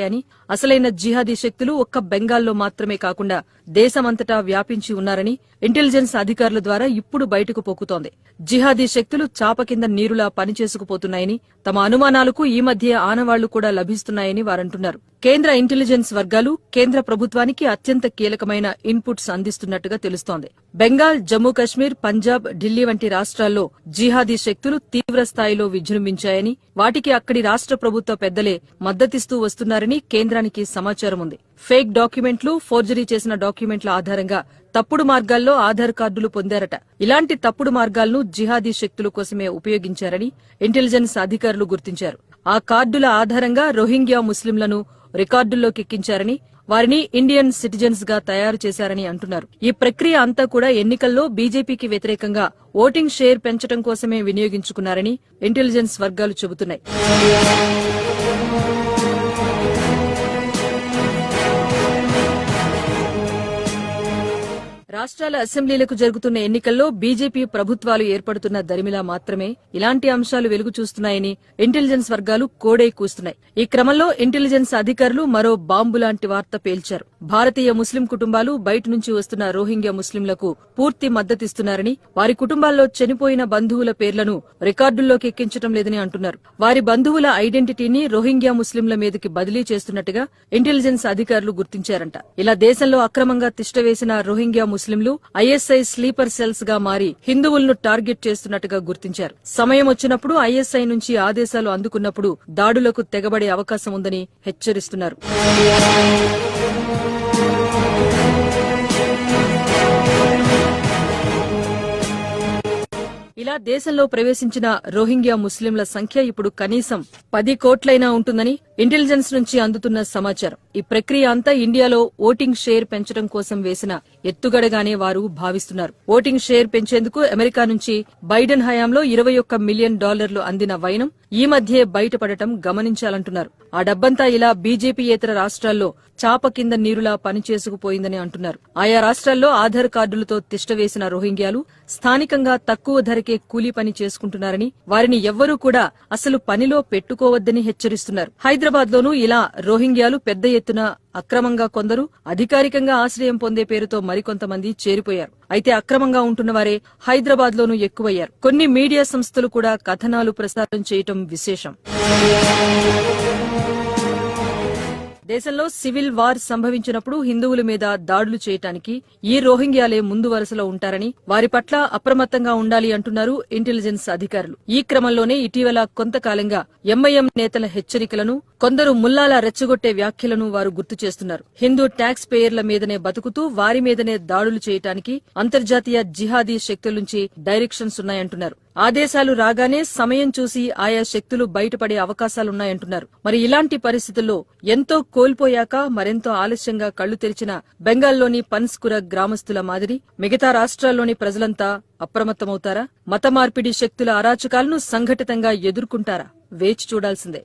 అని అసలైన జిహాదీ శక్తులు ఒక్క బెంగాల్లో మాత్రమే కాకుండా దేశమంతటా వ్యాపించి ఉన్నారని ఇంటెలిజెన్స్ అధికారుల ద్వారా ఇప్పుడు బయటకు పొక్కుతోంది జిహాదీ శక్తులు చాప కింద నీరులా పనిచేసుకుపోతున్నాయని తమ అనుమానాలకు ఈ మధ్య ఆనవాళ్ళు కూడా లభిస్తున్నాయని వారంటున్నారు. కేంద్ర ఇంటెలిజెన్స్ వర్గాలు కేంద్ర ప్రభుత్వానికి అత్యంత కీలకమైన ఇన్పుట్స్ అందిస్తున్నట్టుగా తెలుస్తోంది. బెంగాల్ జమ్మూ కశ్మీర్ పంజాబ్ ఢిల్లీ వంటి రాష్ట్రాల్లో జిహాదీ శక్తులు తీవ్ర స్థాయిలో విజృంభించాయని వాటికి అక్కడి రాష్ట్ర ప్రభుత్వ పెద్దలే మద్దతిస్తూ వస్తున్నారని కేంద్రానికి సమాచారం ఉంది. ఫేక్ డాక్యుమెంట్లు ఫోర్జరీ చేసిన డాక్యుమెంట్ల ఆధారంగా తప్పుడు మార్గాల్లో ఆధార్ కార్డులు పొందారట. ఇలాంటి తప్పుడు మార్గాలను జిహాదీ శక్తుల కోసమే ఉపయోగించారని ఇంటెలిజెన్స్ అధికారులు గుర్తించారు. ఆ కార్డుల ఆధారంగా రోహింగ్యా ముస్లింలను రికార్డుల్లోకి ఎక్కించారని వారిని ఇండియన్ సిటిజన్స్గా తయారు చేశారని అంటున్నారు. ఈ ప్రక్రియ అంతా కూడా ఎన్నికల్లో బీజేపీకి వ్యతిరేకంగా ఓటింగ్ షేర్ పెంచడం కోసమే వినియోగించుకున్నారని ఇంటెలిజెన్స్ వర్గాలు చెబుతున్నాయి. రాష్ట్రాల అసెంబ్లీలకు జరుగుతున్న ఎన్నికల్లో బీజేపీ ప్రభుత్వాలు ఏర్పడుతున్న దరిమిలా మాత్రమే ఇలాంటి అంశాలు వెలుగు చూస్తున్నాయని ఇంటెలిజెన్స్ వర్గాలు కోడే కూస్తున్నాయి. ఈ క్రమంలో ఇంటెలిజెన్స్ అధికారులు మరో బాంబు లాంటి వార్త పేల్చారు. భారతీయ ముస్లిం కుటుంబాలు బయట నుంచి వస్తున్న రోహింగ్యా ముస్లింలకు పూర్తి మద్దతిస్తున్నారని వారి కుటుంబాల్లో చనిపోయిన బంధువుల పేర్లను రికార్డుల్లోకి ఎక్కించడం లేదని అంటున్నారు. వారి బంధువుల ఐడెంటిటీని రోహింగ్యా ముస్లింల మీదకి బదిలీ చేస్తున్నట్టుగా ఇంటెలిజెన్స్ అధికారులు గుర్తించారంట. ఇలా దేశంలో అక్రమంగా తిష్టవేసిన రోహింగ్యా ముస్లిం ముస్లింలు ఐఎస్ఐ స్లీపర్ సెల్స్గా మారి హిందువులను టార్గెట్ చేస్తున్నట్టుగా గుర్తించారు. సమయం వచ్చినప్పుడు ఐఎస్ఐ నుంచి ఆదేశాలు అందుకున్నప్పుడు దాడులకు తెగబడే అవకాశం ఉందని హెచ్చరిస్తున్నారు. ఇలా దేశంలో ప్రవేశించిన రోహింగ్యా ముస్లింల సంఖ్య ఇప్పుడు కనీసం పది కోట్లైనా ఉంటుందని ఇంటెలిజెన్స్ నుంచి అందుతున్న సమాచారం. ఈ ప్రక్రియ అంతా ఇండియాలో ఓటింగ్ షేర్ పెంచడం కోసం వేసిన ఎత్తుగడగానే వారు భావిస్తున్నారు. ఓటింగ్ షేర్ పెంచేందుకు అమెరికా నుంచి బైడెన్ హయాంలో ఇరవై ఒక్క మిలియన్ డాలర్లు అందిన వైనం ఈ మధ్యే బయటపడటం గమనించాలంటున్నారు. ఆ డబ్బంతా ఇలా బీజేపీయేతర రాష్ట్రాల్లో చాప కింద నీరులా పనిచేసుకుపోయిందని అంటున్నారు. ఆయా రాష్ట్రాల్లో ఆధార్ కార్డులతో తిష్టవేసిన రోహింగ్యాలు స్థానికంగా తక్కువ ధరకే కూలీ పని చేసుకుంటున్నారని వారిని ఎవ్వరూ కూడా అసలు పనిలో పెట్టుకోవద్దని హెచ్చరిస్తున్నారు. హైదరాబాద్ లోనూ ఇలా రోహింగ్యాలు పెద్ద ఎత్తున అక్రమంగా కొందరు అధికారికంగా ఆశ్రయం పొందే పేరుతో మరికొంతమంది చేరిపోయారు. అయితే అక్రమంగా ఉంటున్న వారే హైదరాబాద్ లోనూ ఎక్కువయ్యారు. కొన్ని మీడియా సంస్థలు కూడా కథనాలు ప్రసారం చేయటం విశేషం. దేశంలో సివిల్ వార్ సంభవించినప్పుడు హిందువుల మీద దాడులు చేయటానికి ఈ రోహింగ్యాలే ముందు వరుసలో ఉంటారని వారి పట్ల అప్రమత్తంగా ఉండాలి అంటున్నారు ఇంటెలిజెన్స్ అధికారులు. ఈ క్రమంలోనే ఇటీవల కొంతకాలంగా ఎంఐఎం నేతల హెచ్చరికలను కొందరు ముల్లాల రెచ్చగొట్టే వ్యాఖ్యలను వారు గుర్తు చేస్తున్నారు. హిందూ ట్యాక్స్ పేయర్ల మీదనే బతుకుతూ వారి మీదనే దాడులు చేయటానికి అంతర్జాతీయ జిహాదీ శక్తుల నుంచి డైరెక్షన్స్ ఉన్నాయంటున్నారు. ఆదేశాలు రాగానే సమయం చూసి ఆయా శక్తులు బయటపడే అవకాశాలున్నాయంటున్నారు. మరి ఇలాంటి పరిస్థితుల్లో ఎంతో కోల్పోయాక మరెంతో ఆలస్యంగా కళ్ళు తెరిచిన బెంగాల్లోని పన్స్కుర గ్రామస్తుల మాదిరి మిగతా రాష్ట్రాల్లోని ప్రజలంతా అప్రమత్తమవుతారా? మత మార్పిడి శక్తుల అరాచకాలను సంఘటితంగా ఎదుర్కొంటారా? వేచి చూడాల్సిందే.